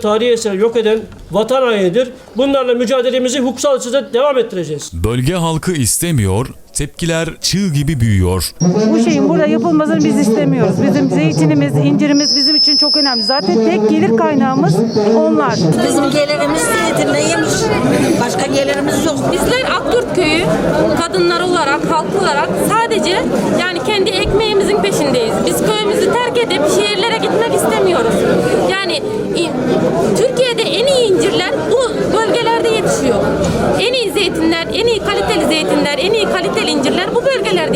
tarihi eser yok eden vatan hainidir. Bunlarla mücadelemizi hukuksal açıdan devam ettireceğiz. Bölge halkı istemiyor, tepkiler çığ gibi büyüyor. Bu şeyin burada yapılmasını biz istemiyoruz. Bizim zeytinimiz, incirimiz bizim için çok önemli. Zaten tek gelir kaynağımız onlar. Bizim gelirimiz zeytinle yemiş. Başka gelirimiz yok. Bizler Akyurt Köyü kadınlar olarak, halk olarak sadece yani kendi ekmeğimizin peşindeyiz. Biz köyümüzü terk edip şehirlere gitmek istemiyoruz. Yani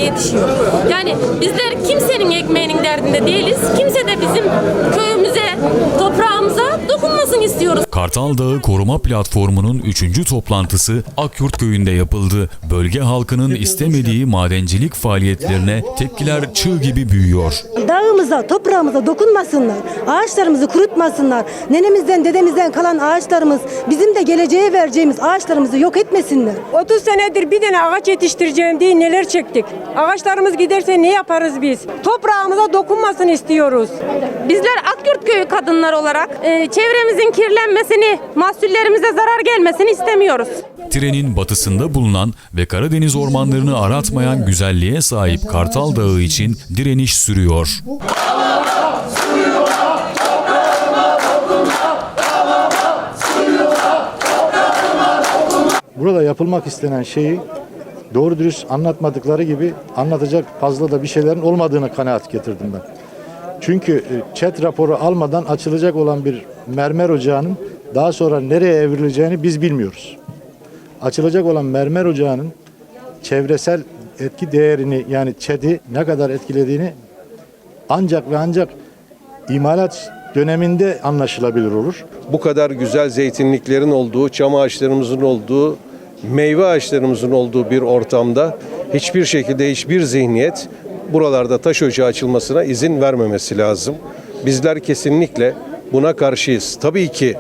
yetişiyor. Yani bizler kimsenin ekmeğinin derdinde değiliz. Kimse de bizim köyümüze, dokunmasın istiyoruz. Kartal Dağı Koruma Platformu'nun 3. toplantısı Akyurt Köyü'nde yapıldı. Bölge halkının istemediği madencilik faaliyetlerine tepkiler çığ gibi büyüyor. Dağımıza, toprağımıza dokunmasınlar. Ağaçlarımızı kurutmasınlar. Nenemizden, dedemizden kalan ağaçlarımız, bizim de geleceğe vereceğimiz ağaçlarımızı yok etmesinler. 30 senedir bir tane ağaç yetiştireceğim diye neler çektik. Ağaçlarımız giderse ne yaparız biz? Toprağımıza dokunmasın istiyoruz. Bizler Akyurt Köyü kadınlar olarak e, çevremizin kirlenmesini, mahsullerimize zarar gelmesini istemiyoruz. Trenin batısında bulunan ve Karadeniz ormanlarını aratmayan güzelliğe sahip Kartal Dağı için direniş sürüyor. Burada yapılmak istenen şeyi doğru dürüst anlatmadıkları gibi anlatacak fazla da bir şeylerin olmadığını kanaat getirdim ben. Çünkü chat raporu almadan açılacak olan bir mermer ocağının daha sonra nereye evrileceğini biz bilmiyoruz. Açılacak olan mermer ocağının çevresel etki değerini yani ÇED'i ne kadar etkilediğini ancak ve ancak imalat döneminde anlaşılabilir olur. bu kadar güzel zeytinliklerin olduğu, çam ağaçlarımızın olduğu, meyve ağaçlarımızın olduğu bir ortamda hiçbir şekilde hiçbir zihniyet buralarda taş ocağı açılmasına izin vermemesi lazım. Bizler kesinlikle buna karşıyız. Tabii ki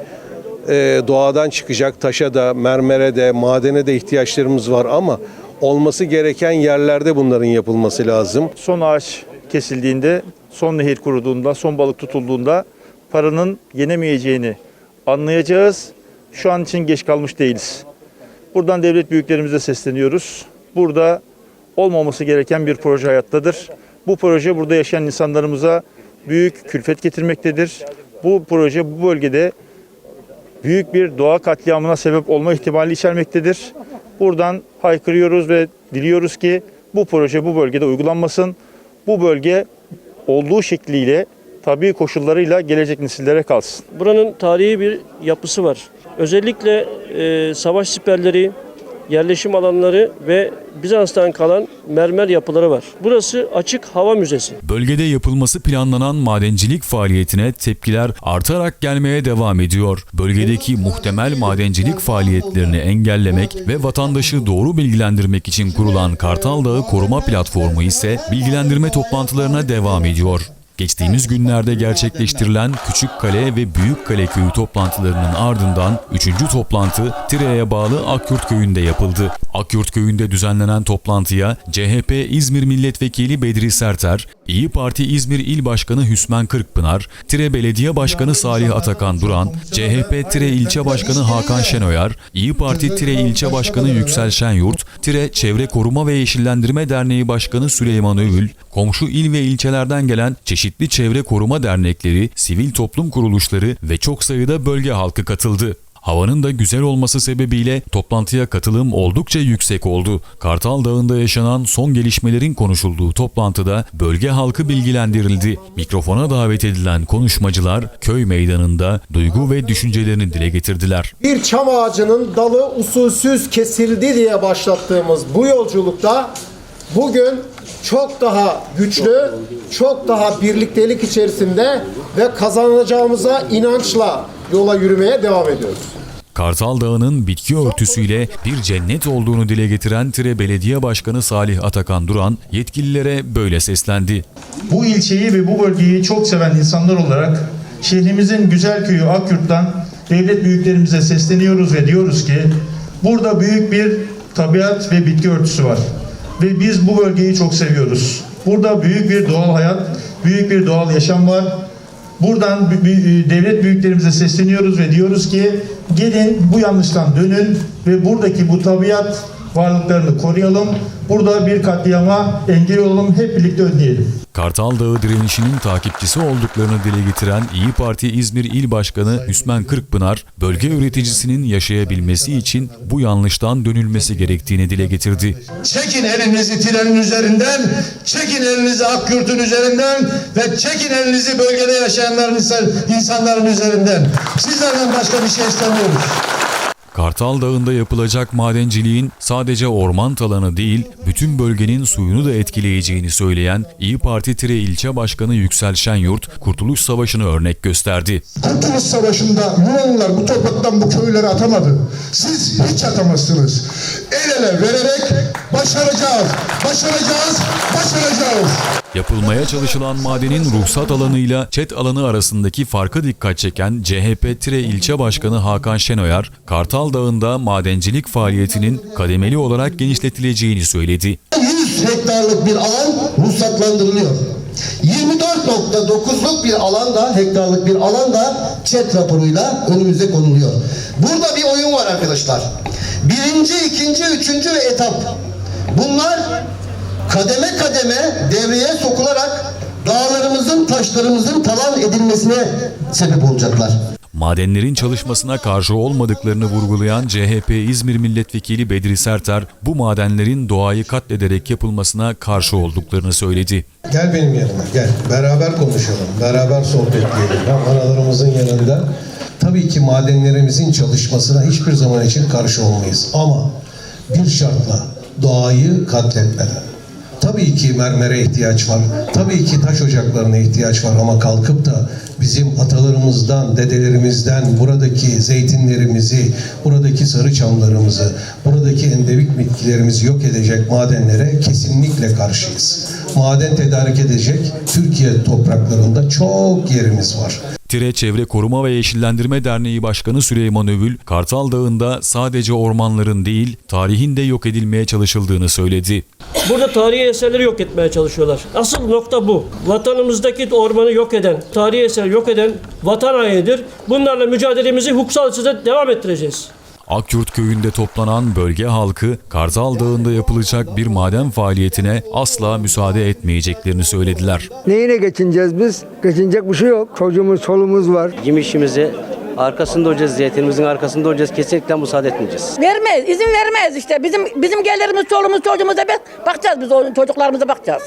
e, doğadan çıkacak taşa da, mermere de, madene de ihtiyaçlarımız var ama olması gereken yerlerde bunların yapılması lazım. son ağaç kesildiğinde, son nehir kuruduğunda, son balık tutulduğunda paranın yenemeyeceğini anlayacağız. Şu an için geç kalmış değiliz. Buradan devlet büyüklerimize sesleniyoruz. Burada olmaması gereken bir proje hayattadır. Bu proje burada yaşayan insanlarımıza büyük külfet getirmektedir. Bu proje bu bölgede büyük bir doğa katliamına sebep olma ihtimali içermektedir. Buradan haykırıyoruz ve diliyoruz ki bu proje bu bölgede uygulanmasın. Bu bölge olduğu şekliyle, tabii koşullarıyla gelecek nesillere kalsın. Buranın tarihi bir yapısı var. Özellikle e, savaş siperleri, yerleşim alanları ve Bizans'tan kalan mermer yapıları var. Burası açık hava müzesi. Bölgede yapılması planlanan madencilik faaliyetine tepkiler artarak gelmeye devam ediyor. Bölgedeki muhtemel madencilik faaliyetlerini engellemek ve vatandaşı doğru bilgilendirmek için kurulan Kartal Dağı Koruma Platformu ise bilgilendirme toplantılarına devam ediyor. Geçtiğimiz günlerde gerçekleştirilen Küçükkale ve Büyükkale köyü toplantılarının ardından 3. toplantı Tire'ye bağlı Akyurt köyünde yapıldı. Akyurt köyünde düzenlenen toplantıya CHP İzmir Milletvekili Bedri Serter, İyi Parti İzmir İl Başkanı Hüsmen Kırkpınar, Tire Belediye Başkanı Salih Atakan Duran, CHP Tire İlçe Başkanı Hakan Şenoyar, İyi Parti Tire İlçe Başkanı Yüksel Şenyurt, Tire Çevre Koruma ve Yeşillendirme Derneği Başkanı Süleyman Övül, komşu il ve ilçelerden gelen çeşitli çevre koruma dernekleri, sivil toplum kuruluşları ve çok sayıda bölge halkı katıldı. Havanın da güzel olması sebebiyle toplantıya katılım oldukça yüksek oldu. Kartal Dağı'nda yaşanan son gelişmelerin konuşulduğu toplantıda bölge halkı bilgilendirildi. Mikrofona davet edilen konuşmacılar köy meydanında duygu ve düşüncelerini dile getirdiler. Bir çam ağacının dalı usulsüz kesildi diye başlattığımız bu yolculukta bugün çok daha güçlü, çok daha birliktelik içerisinde ve kazanacağımıza inançla yola yürümeye devam ediyoruz. Kartal Dağı'nın bitki örtüsüyle bir cennet olduğunu dile getiren Tire Belediye Başkanı Salih Atakan Duran yetkililere böyle seslendi. Bu ilçeyi ve bu bölgeyi çok seven insanlar olarak şehrimizin güzel köyü Akyurt'tan devlet büyüklerimize sesleniyoruz ve diyoruz ki burada büyük bir tabiat ve bitki örtüsü var. Ve biz bu bölgeyi çok seviyoruz. Burada büyük bir doğal hayat, büyük bir doğal yaşam var. Buradan e, devlet büyüklerimize sesleniyoruz ve diyoruz ki gelin bu yanlıştan dönün ve buradaki bu tabiat varlıklarını koruyalım. Burada bir katliama engel olalım, hep birlikte önleyelim. Kartal Dağı direnişinin takipçisi olduklarını dile getiren İyi Parti İzmir İl Başkanı Hüsmen Kırkpınar, bölge üreticisinin yaşayabilmesi için bu yanlıştan dönülmesi gerektiğini dile getirdi. Çekin elinizi trenin üzerinden, çekin elinizi Akgürt'ün üzerinden ve çekin elinizi bölgede yaşayanların insanların üzerinden. Sizlerden başka bir şey istemiyoruz. Kartal Dağı'nda yapılacak madenciliğin sadece orman talanı değil, bütün bölgenin suyunu da etkileyeceğini söyleyen İyi Parti Tire ilçe başkanı Yüksel Şenyurt, Kurtuluş Savaşı'nı örnek gösterdi. Kurtuluş Savaşı'nda Yunanlılar bu topraktan bu köyleri atamadı. Siz hiç atamazsınız. El ele vererek başaracağız, başaracağız, başaracağız. Yapılmaya çalışılan madenin ruhsat alanıyla çet alanı arasındaki farka dikkat çeken CHP Tire ilçe başkanı Hakan Şenoyar, Kartal Dağı'nda madencilik faaliyetinin kademeli olarak genişletileceğini söyledi. 100 hektarlık bir alan ruhsatlandırılıyor. 24.9'luk bir alanda, hektarlık bir alanda çet raporuyla önümüze konuluyor. Burada bir oyun var arkadaşlar. Birinci, ikinci, üçüncü ve etap. Bunlar kademe kademe devreye sokularak dağlarımızın, taşlarımızın talan edilmesine sebep olacaklar. Madenlerin çalışmasına karşı olmadıklarını vurgulayan CHP İzmir Milletvekili Bedri Serter, bu madenlerin doğayı katlederek yapılmasına karşı olduklarını söyledi. Gel benim yanıma gel. Beraber konuşalım. Beraber sohbet edelim. Analarımızın yanında. Tabii ki madenlerimizin çalışmasına hiçbir zaman için karşı olmayız. Ama bir şartla doğayı katletmeden. Tabii ki mermere ihtiyaç var. Tabii ki taş ocaklarına ihtiyaç var ama kalkıp da bizim atalarımızdan, dedelerimizden buradaki zeytinlerimizi, buradaki sarı çamlarımızı, buradaki endemik bitkilerimizi yok edecek madenlere kesinlikle karşıyız. Maden tedarik edecek Türkiye topraklarında çok yerimiz var. Tire Çevre Koruma ve Yeşillendirme Derneği Başkanı Süleyman Övül, Kartal Dağı'nda sadece ormanların değil, tarihin de yok edilmeye çalışıldığını söyledi. Burada tarihi eserleri yok etmeye çalışıyorlar. Asıl nokta bu. Vatanımızdaki ormanı yok eden, tarihi eser yok eden vatan hainidir. Bunlarla mücadelemizi hukuksal açıdan devam ettireceğiz. Akyurt köyünde toplanan bölge halkı Kartal Dağı'nda yapılacak bir maden faaliyetine asla müsaade etmeyeceklerini söylediler. Neyine geçineceğiz biz? Geçinecek bir şey yok. Çocuğumuz, çoluğumuz var. Bizim işimizi arkasında olacağız, zeytinimizin arkasında olacağız. Kesinlikle müsaade etmeyeceğiz. Vermeyiz, izin vermeyiz işte. Bizim bizim gelirimiz, çoluğumuz, çocuğumuza bak- bakacağız biz çocuklarımıza bakacağız.